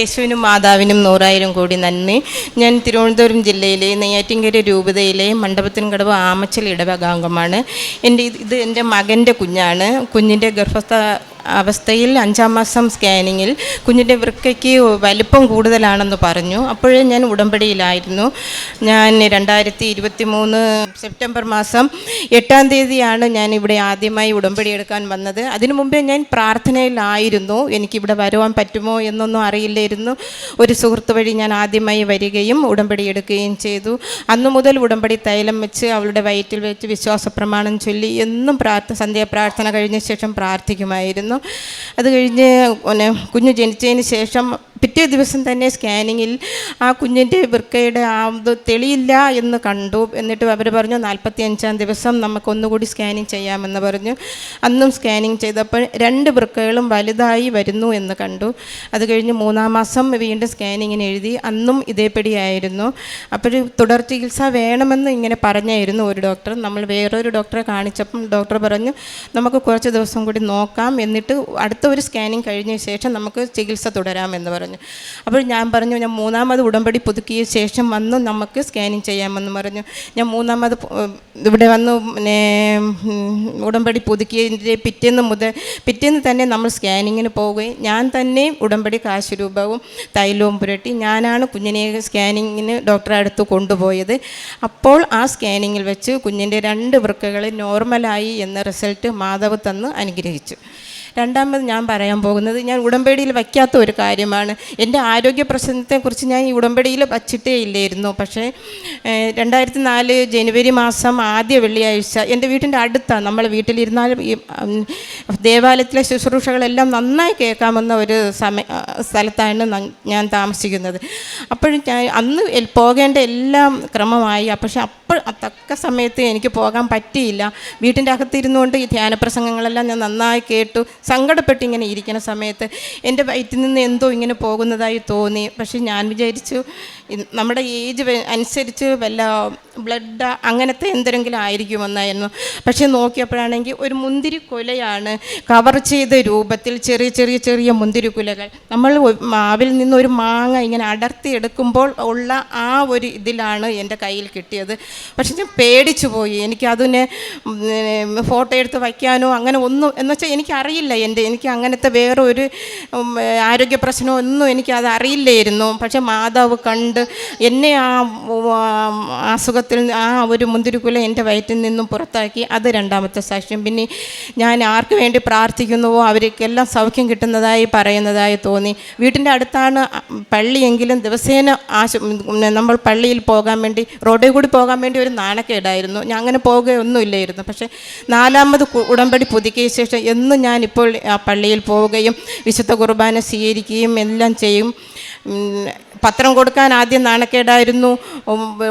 യേശുവിനും മാതാവിനും നൂറായിരം കോടി നന്ദി. ഞാൻ തിരുവനന്തപുരം ജില്ലയിലെ നെയ്യാറ്റിൻകര രൂപതയിലെ മണ്ഡപത്തിൻകടവ് ആമച്ചൽ ഇടവകാംഗമാണ് എന്റെ ഇത് എന്റെ മകന്റെ കുഞ്ഞാണ്. കുഞ്ഞിന്റെ ഗർഭസ്ഥ അവസ്ഥയിൽ അഞ്ചാം മാസം സ്കാനിങ്ങിൽ കുഞ്ഞിന്റെ വൃക്കയ്ക്ക് വലിപ്പം കൂടുതലാണെന്ന് പറഞ്ഞു. അപ്പോഴേ ഞാൻ ഉടമ്പടിയിലായിരുന്നു. ഞാൻ രണ്ടായിരത്തി ഇരുപത്തി മൂന്ന് സെപ്റ്റംബർ മാസം എട്ടാം തീയതിയാണ് ഞാൻ ഇവിടെ ആദ്യമായി ഉടമ്പടി എടുക്കാൻ വന്നത്. അതിനു മുമ്പേ ഞാൻ പ്രാർത്ഥനയിലായിരുന്നു. എനിക്കിവിടെ വരുവാൻ പറ്റുമോ എന്നൊന്നും അറിയില്ലായിരുന്നു. ഒരു സുഹൃത്ത് വഴി ഞാൻ ആദ്യമായി വരികയും ഉടമ്പടി എടുക്കുകയും ചെയ്തു. അന്നു മുതൽ ഉടമ്പടി തൈലം വെച്ച് അവളുടെ വയറ്റിൽ വെച്ച് വിശ്വാസ പ്രമാണം ചൊല്ലി എന്നും പ്രാർത്ഥന സന്ധ്യാപ്രാർത്ഥന കഴിഞ്ഞ ശേഷം പ്രാർത്ഥിക്കുമായിരുന്നു. അത് കഴിഞ്ഞ് പിന്നെ കുഞ്ഞ് ജനിച്ചതിന് ശേഷം പിറ്റേ ദിവസം തന്നെ സ്കാനിങ്ങിൽ ആ കുഞ്ഞിന്റെ വൃക്കയുടെ ആ ഇത് തെളിയില്ല എന്ന് കണ്ടു. എന്നിട്ട് അവർ പറഞ്ഞു നാൽപ്പത്തി അഞ്ചാം ദിവസം നമുക്കൊന്നുകൂടി സ്കാനിങ് ചെയ്യാമെന്ന് പറഞ്ഞു. അന്നും സ്കാനിങ് ചെയ്തപ്പോൾ രണ്ട് വൃക്കകളും വലുതായി വരുന്നു എന്ന് കണ്ടു. അത് കഴിഞ്ഞ് മൂന്നാം മാസം വീണ്ടും സ്കാനിങ്ങിന് എഴുതി. അന്നും ഇതേപടിയായിരുന്നു. അപ്പോൾ തുടർ ചികിത്സ വേണമെന്ന് ഇങ്ങനെ പറഞ്ഞായിരുന്നു ഒരു ഡോക്ടർ. നമ്മൾ വേറൊരു ഡോക്ടറെ കാണിച്ചപ്പം ഡോക്ടർ പറഞ്ഞു നമുക്ക് കുറച്ച് ദിവസം കൂടി നോക്കാം. എന്നിട്ട് അടുത്ത ഒരു സ്കാനിങ് കഴിഞ്ഞ ശേഷം നമുക്ക് ചികിത്സ തുടരാമെന്ന് പറഞ്ഞു. അപ്പോൾ ഞാൻ പറഞ്ഞു ഞാൻ മൂന്നാമത് ഉടമ്പടി പുതുക്കിയ ശേഷം വന്ന് നമുക്ക് സ്കാനിങ് ചെയ്യാമെന്ന് പറഞ്ഞു. ഞാൻ മൂന്നാമത് ഇവിടെ വന്ന് പിന്നെ ഉടമ്പടി പുതുക്കിയതിന്റെ പിറ്റേന്ന് മുതൽ പിറ്റേന്ന് തന്നെ നമ്മൾ സ്കാനിങ്ങിന് പോവുകയും ഞാൻ തന്നെ ഉടമ്പടി കാശ് രൂപവും തൈലവും പുരട്ടി ഞാനാണ് കുഞ്ഞിനെ സ്കാനിങ്ങിന് ഡോക്ടറെ അടുത്ത് കൊണ്ടുപോയത്. അപ്പോൾ ആ സ്കാനിങ്ങിൽ വെച്ച് കുഞ്ഞിന്റെ രണ്ട് വൃക്കകൾ നോർമലായി എന്ന റിസൾട്ട് മാധവ് തന്ന് അനുഗ്രഹിച്ചു. രണ്ടാമത് ഞാൻ പറയാൻ പോകുന്നത് ഞാൻ ഉടമ്പടിയിൽ വയ്ക്കാത്ത ഒരു കാര്യമാണ്. എന്റെ ആരോഗ്യ പ്രശ്നത്തെക്കുറിച്ച് ഞാൻ ഈ ഉടമ്പടിയിൽ വച്ചിട്ടേ ഇല്ലായിരുന്നു. പക്ഷേ രണ്ടായിരത്തി നാല് ജനുവരി മാസം ആദ്യ വെള്ളിയാഴ്ച എന്റെ വീട്ടിന്റെ അടുത്താണ് നമ്മൾ വീട്ടിലിരുന്നാലും ഈ ദേവാലയത്തിലെ ശുശ്രൂഷകളെല്ലാം നന്നായി കേൾക്കാമെന്ന ഒരു സമയ സ്ഥലത്താണ് ഞാൻ താമസിക്കുന്നത്. അപ്പോഴും ഞാൻ അന്ന് പോകേണ്ട എല്ലാം ക്രമമായി. പക്ഷേ അപ്പോൾ അതൊക്കെ സമയത്ത് എനിക്ക് പോകാൻ പറ്റിയില്ല. വീട്ടിന്റെ അകത്തിരുന്നുകൊണ്ട് ഈ ധ്യാന പ്രസംഗങ്ങളെല്ലാം ഞാൻ നന്നായി കേട്ടു. സങ്കടപ്പെട്ട് ഇങ്ങനെ ഇരിക്കുന്ന സമയത്ത് എന്റെ വയറ്റിൽ നിന്ന് എന്തോ ഇങ്ങനെ പോകുന്നതായി തോന്നി. പക്ഷേ ഞാൻ വിചാരിച്ചു നമ്മുടെ ഏജ് അനുസരിച്ച് വല്ല ബ്ലഡ് അങ്ങനത്തെ എന്തെങ്കിലും ആയിരിക്കുമെന്നായിരുന്നു. പക്ഷെ നോക്കിയപ്പോഴാണെങ്കിൽ ഒരു മുന്തിരി കുലയാണ് കവർ ചെയ്ത രൂപത്തിൽ ചെറിയ ചെറിയ ചെറിയ മുന്തിരി കുലകൾ. നമ്മൾ മാവിൽ നിന്ന് ഒരു മാങ്ങ ഇങ്ങനെ അടർത്തി എടുക്കുമ്പോൾ ഉള്ള ആ ഒരു ഇതിലാണ് എന്റെ കയ്യിൽ കിട്ടിയത്. പക്ഷെ ഞാൻ പേടിച്ചു പോയി. എനിക്കതിനെ ഫോട്ടോ എടുത്ത് വയ്ക്കാനോ അങ്ങനെ ഒന്നും എന്ന് വെച്ചാൽ എനിക്കറിയില്ല എന്റെ എനിക്ക് അങ്ങനത്തെ വേറെ ഒരു ആരോഗ്യ പ്രശ്നമോ ഒന്നും എനിക്കത് അറിയില്ലായിരുന്നു. പക്ഷെ മാതാവ് കണ്ട് എന്നെ ആ അസുഖത്തിൽ നിന്ന് ആ ഒരു മുന്തിരിക്കുല എന്റെ വയറ്റിൽ നിന്നും പുറത്താക്കി അത് രണ്ടാമത്തെ സാക്ഷ്യം. പിന്നെ ഞാൻ ആർക്ക് വേണ്ടി പ്രാർത്ഥിക്കുന്നുവോ അവർക്കെല്ലാം സൗഖ്യം കിട്ടുന്നതായി പറയുന്നതായി തോന്നി. വീട്ടിന്റെ അടുത്താണ് പള്ളിയെങ്കിലും ദിവസേന ആശ നമ്മൾ പള്ളിയിൽ പോകാൻ വേണ്ടി റോഡിൽ കൂടി പോകാൻ വേണ്ടി ഒരു നാണക്കേടായിരുന്നു. ഞാൻ അങ്ങനെ പോവുകയൊന്നുമില്ലായിരുന്നു. പക്ഷേ നാലാമത് ഉടമ്പടി പുതുക്കിയ ശേഷം എന്നും ഞാനിപ്പോൾ ആ പള്ളിയിൽ പോവുകയും വിശുദ്ധ കുർബാന സ്വീകരിക്കുകയും എല്ലാം ചെയ്യും. പത്രം കൊടുക്കാൻ ആദ്യം നാണക്കേടായിരുന്നു.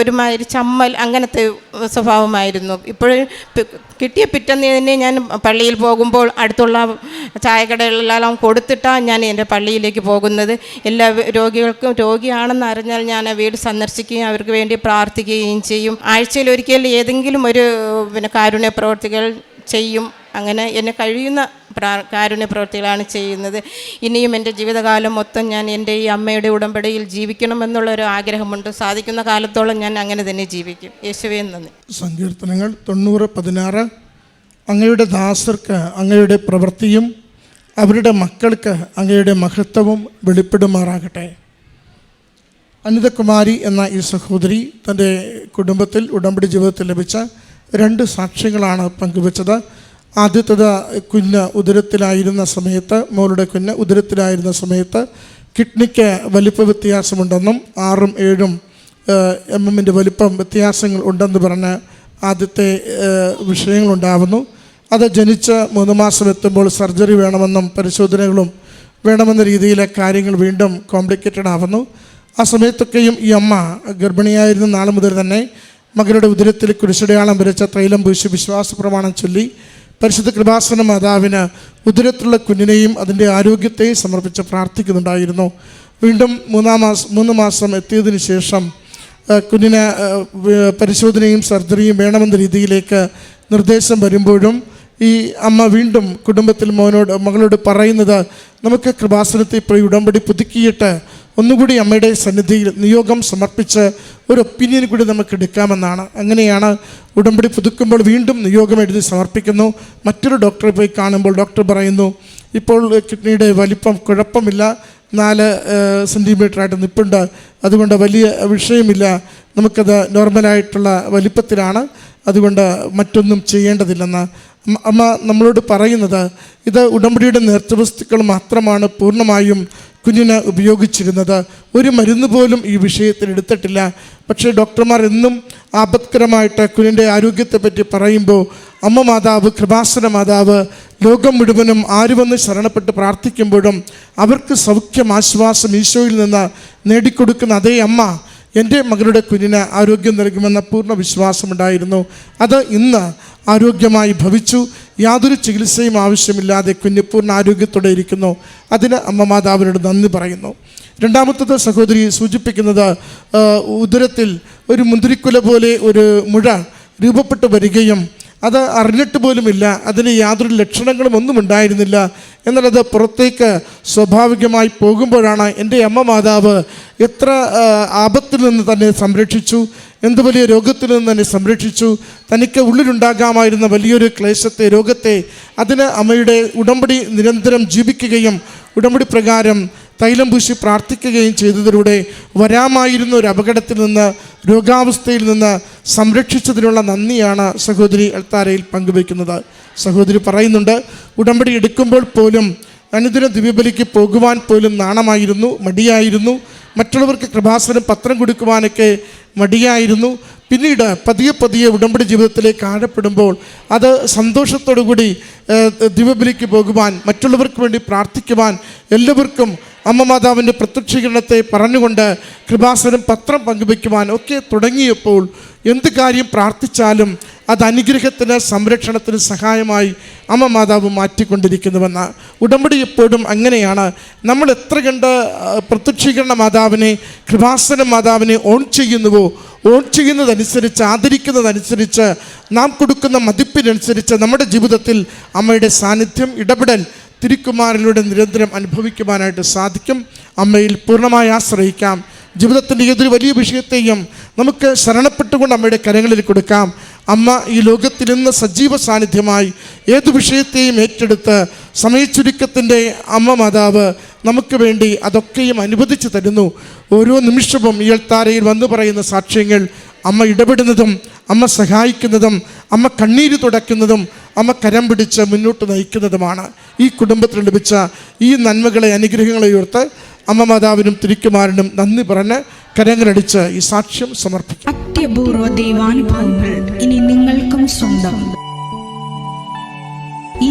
ഒരുമാതിരി ചമ്മൽ അങ്ങനത്തെ സ്വഭാവമായിരുന്നു. ഇപ്പോൾ കിട്ടിയ പിറ്റന്ന് തന്നെ ഞാൻ പള്ളിയിൽ പോകുമ്പോൾ അടുത്തുള്ള ചായക്കടകളിലെല്ലാം കൊടുത്തിട്ടാണ് ഞാൻ എന്റെ പള്ളിയിലേക്ക് പോകുന്നത്. എല്ലാ രോഗികൾക്കും രോഗിയാണെന്ന് അറിഞ്ഞാൽ ഞാൻ വീട് സന്ദർശിക്കുകയും അവർക്ക് വേണ്ടി പ്രാർത്ഥിക്കുകയും ചെയ്യും. ആഴ്ചയിൽ ഒരിക്കൽ ഏതെങ്കിലും ഒരു പിന്നെ കാരുണ്യ പ്രവർത്തികൾ ചെയ്യും. അങ്ങനെ എന്നെ കഴിയുന്ന പ്രാ കാരുണ്യ പ്രവൃത്തികളാണ് ചെയ്യുന്നത്. ഇനിയും എന്റെ ജീവിതകാലം മൊത്തം ഞാൻ എന്റെ ഈ അമ്മയുടെ ഉടമ്പടിയിൽ ജീവിക്കണമെന്നുള്ളൊരു ആഗ്രഹമുണ്ട്. സാധിക്കുന്ന കാലത്തോളം ഞാൻ അങ്ങനെ തന്നെ ജീവിക്കും. യേശുവേ നന്ദി. സങ്കീർത്തനങ്ങൾ തൊണ്ണൂറ് പതിനാറ്. അങ്ങയുടെ ദാസർക്ക് അങ്ങയുടെ പ്രവൃത്തിയും അവരുടെ മക്കൾക്ക് അങ്ങയുടെ മഹത്വവും വെളിപ്പെടുമാറാകട്ടെ. അനിതകുമാരി എന്ന ഈ സഹോദരി തന്റെ കുടുംബത്തിൽ ഉടമ്പടി ജീവിതത്തിൽ ലഭിച്ച രണ്ട് സാക്ഷികളാണ് പങ്കുവച്ചത്. ആദ്യത്തത് കുഞ്ഞ് ഉദരത്തിലായിരുന്ന സമയത്ത് മോളുടെ കുഞ്ഞ് ഉദരത്തിലായിരുന്ന സമയത്ത് കിഡ്നിക്ക് വലിപ്പ വ്യത്യാസമുണ്ടെന്നും ആറും ഏഴും എം എമ്മിന്റെ വലിപ്പം വ്യത്യാസങ്ങൾ ഉണ്ടെന്ന് പറഞ്ഞ് ആദ്യത്തെ വിഷയങ്ങളുണ്ടാവുന്നു. അത് ജനിച്ച് മൂന്ന് മാസം എത്തുമ്പോൾ സർജറി വേണമെന്നും പരിശോധനകളും വേണമെന്ന രീതിയിലെ കാര്യങ്ങൾ വീണ്ടും കോംപ്ലിക്കേറ്റഡ് ആവുന്നു ആ സമയത്തൊക്കെയും ഈ അമ്മ ഗർഭിണിയായിരുന്ന നാൾ മുതൽ തന്നെ മകളുടെ ഉദരത്തിൽ കുരിശടയാളം വരച്ച തൈലം പൂശി വിശ്വാസ പ്രമാണം ചൊല്ലി പരിശുദ്ധ കൃപാസന മാതാവിന് ഉദരത്തിലുള്ള കുഞ്ഞിനെയും അതിന്റെ ആരോഗ്യത്തെയും സമർപ്പിച്ച് പ്രാർത്ഥിക്കുന്നുണ്ടായിരുന്നു. വീണ്ടും മൂന്നാം മാസം മൂന്ന് മാസം എത്തിയതിന് ശേഷം കുഞ്ഞിന് പരിശോധനയും സർജറിയും വേണമെന്ന രീതിയിലേക്ക് നിർദ്ദേശം വരുമ്പോഴും ഈ അമ്മ വീണ്ടും കുടുംബത്തിൽ മോനോട് മകളോട് പറയുന്നത് നമുക്ക് കൃപാസനത്തിൽ പോയി ഉടമ്പടി പുതുക്കിയിട്ട് ഒന്നുകൂടി അമ്മയുടെ സന്നിധിയിൽ നിയോഗം സമർപ്പിച്ച് ഒരു ഒപ്പീനിയൻ കൂടി നമുക്ക് എടുക്കാമെന്നാണ്. അങ്ങനെയാണ് ഉടമ്പടി പുതുക്കുമ്പോൾ വീണ്ടും നിയോഗം എഴുതി സമർപ്പിക്കുന്നു. മറ്റൊരു ഡോക്ടറെ പോയി കാണുമ്പോൾ ഡോക്ടർ പറയുന്നു ഇപ്പോൾ കിഡ്നിയുടെ വലിപ്പം കുഴപ്പമില്ല. നാല് സെന്റിമീറ്ററായിട്ട് നിപ്പുണ്ട്. അതുകൊണ്ട് വലിയ വിഷയമില്ല. നമുക്കത് നോർമലായിട്ടുള്ള വലിപ്പത്തിലാണ്. അതുകൊണ്ട് മറ്റൊന്നും ചെയ്യേണ്ടതില്ലെന്ന്. അമ്മ- നമ്മളോട് പറയുന്നത് ഇത് ഉടമ്പടിയുടെ നേർച്ചവസ്തുക്കൾ മാത്രമാണ് പൂർണമായും കുഞ്ഞിന് ഉപയോഗിച്ചിരുന്നത് ഒരു മരുന്ന് പോലും ഈ വിഷയത്തിൽ എടുത്തിട്ടില്ല. പക്ഷേ ഡോക്ടർമാർ എന്നും ആപത്കരമായിട്ട് കുഞ്ഞിന്റെ ആരോഗ്യത്തെപ്പറ്റി പറയുമ്പോൾ അമ്മ മാതാവ് കൃപാസന മാതാവ് ലോകം മുഴുവനും ആരുവന്ന് ശരണപ്പെട്ട് പ്രാർത്ഥിക്കുമ്പോഴും അവർക്ക് സൗഖ്യം ആശ്വാസം ഈശോയിൽ നിന്ന് നേടിക്കൊടുക്കുന്ന അതേ അമ്മ എന്റെ മകളുടെ കുഞ്ഞിന് ആരോഗ്യം നൽകുമെന്ന പൂർണ വിശ്വാസമുണ്ടായിരുന്നു. അത് ഇന്ന് ആരോഗ്യമായി ഭവിച്ചു. യാതൊരു ചികിത്സയും ആവശ്യമില്ലാതെ കുഞ്ഞ് പൂർണ ആരോഗ്യത്തോടെ ഇരിക്കുന്നു. അതിന് അമ്മ മാതാവിനോട് നന്ദി പറയുന്നു. രണ്ടാമത്തത് സഹോദരി സൂചിപ്പിക്കുന്നത് ഉദരത്തിൽ ഒരു മുന്തിരിക്കുല പോലെ ഒരു മുഴ രൂപപ്പെട്ടു വരികയും അത് അറിഞ്ഞിട്ട് പോലുമില്ല അതിന് യാതൊരു ലക്ഷണങ്ങളും ഒന്നും ഉണ്ടായിരുന്നില്ല. എന്നാലത് പുറത്തേക്ക് സ്വാഭാവികമായി പോകുമ്പോഴാണ് എന്റെ അമ്മ മാതാവ് എത്ര ആപത്തിൽ നിന്ന് തന്നെ സംരക്ഷിച്ചു എന്ത് വലിയ രോഗത്തിൽ നിന്ന് തന്നെ സംരക്ഷിച്ചു. തനിക്ക് ഉള്ളിലുണ്ടാകാമായിരുന്ന വലിയൊരു ക്ലേശത്തെ രോഗത്തെ അതിന് അമ്മയുടെ ഉടമ്പടി നിരന്തരം ജീവിക്കുകയും ഉടമ്പടി പ്രകാരം തൈലം പൂശി പ്രാർത്ഥിക്കുകയും ചെയ്തതിലൂടെ വരാമായിരുന്ന ഒരു അപകടത്തിൽ നിന്ന് രോഗാവസ്ഥയിൽ നിന്ന് സംരക്ഷിച്ചതിനുള്ള നന്ദിയാണ് സഹോദരി അൽത്താരയിൽ പങ്കുവയ്ക്കുന്നത്. സഹോദരി പറയുന്നുണ്ട് ഉടമ്പടി എടുക്കുമ്പോൾ പോലും അനുദിന ദിവ്യബലിക്ക് പോകുവാൻ പോലും നാണമായിരുന്നു മടിയായിരുന്നു. മറ്റുള്ളവർക്ക് കൃപാസനം പത്രം കൊടുക്കുവാനൊക്കെ മടിയായിരുന്നു. പിന്നീട് പതിയെ പതിയെ ഉടമ്പടി ജീവിതത്തിലേക്ക് ആഴപ്പെടുമ്പോൾ അത് സന്തോഷത്തോടു കൂടി പോകുവാൻ മറ്റുള്ളവർക്ക് വേണ്ടി പ്രാർത്ഥിക്കുവാൻ എല്ലാവർക്കും അമ്മ മാതാവിന്റെ പ്രത്യക്ഷീകരണത്തെ പറഞ്ഞുകൊണ്ട് കൃപാസനം പത്രം പങ്കുവയ്ക്കുവാൻ ഒക്കെ തുടങ്ങിയപ്പോൾ എന്ത് കാര്യം പ്രാർത്ഥിച്ചാലും അത് അനുഗ്രഹത്തിന് സംരക്ഷണത്തിന് സഹായമായി അമ്മ മാതാവ് മാറ്റിക്കൊണ്ടിരിക്കുന്നുവെന്ന്. ഉടമ്പടി എപ്പോഴും അങ്ങനെയാണ്. നമ്മൾ എത്ര കണ്ട് പ്രത്യക്ഷീകരണ മാതാവിനെ കൃപാസന മാതാവിനെ ഓൺ ചെയ്യുന്നുവോ ഓൺ ചെയ്യുന്നതനുസരിച്ച് ആദരിക്കുന്നതനുസരിച്ച് നാം കൊടുക്കുന്ന മതിപ്പിനനുസരിച്ച് നമ്മുടെ ജീവിതത്തിൽ അമ്മയുടെ സാന്നിധ്യം ഇടപെടൽ തിരുക്കുമാരിലൂടെ നിരന്തരം അനുഭവിക്കുവാനായിട്ട് സാധിക്കും. അമ്മയിൽ പൂർണമായി ആശ്രയിക്കാം. ജീവിതത്തിന്റെ ഏതൊരു വലിയ വിഷയത്തെയും നമുക്ക് ശരണപ്പെട്ടുകൊണ്ട് അമ്മയുടെ കരങ്ങളിൽ കൊടുക്കാം. അമ്മ ഈ ലോകത്തിൽ നിന്ന് സജീവ സാന്നിധ്യമായി ഏതു വിഷയത്തെയും ഏറ്റെടുത്ത് സമയച്ചുരുക്കത്തിന്റെ അമ്മ മാതാവ് നമുക്ക് വേണ്ടി അതൊക്കെയും അനുവദിച്ചു തരുന്നു. ഓരോ നിമിഷവും ഈ അൾത്താരയിൽ വന്നു പറയുന്ന സാക്ഷ്യങ്ങൾ അമ്മ ഇടപെടുന്നതും അമ്മ സഹായിക്കുന്നതും അമ്മ കണ്ണീര് തുടയ്ക്കുന്നതും അമ്മ കരം പിടിച്ച് മുന്നോട്ട് നയിക്കുന്നതുമാണ് ഈ കുടുംബത്തിന് ലഭിച്ച ഈ നന്മകളെ അനുഗ്രഹങ്ങളെ ഉയർത്ത് അമ്മ മാതാവിനും തിരിക്കുമാരനും നന്ദി പറഞ്ഞ് കരങ്ങളടിച്ച് ഈ സാക്ഷ്യം സമർപ്പിക്കും. അത്യപൂർവ ദൈവാനുഭവങ്ങൾ ഇനി നിങ്ങൾക്കും സ്വന്തം. ഈ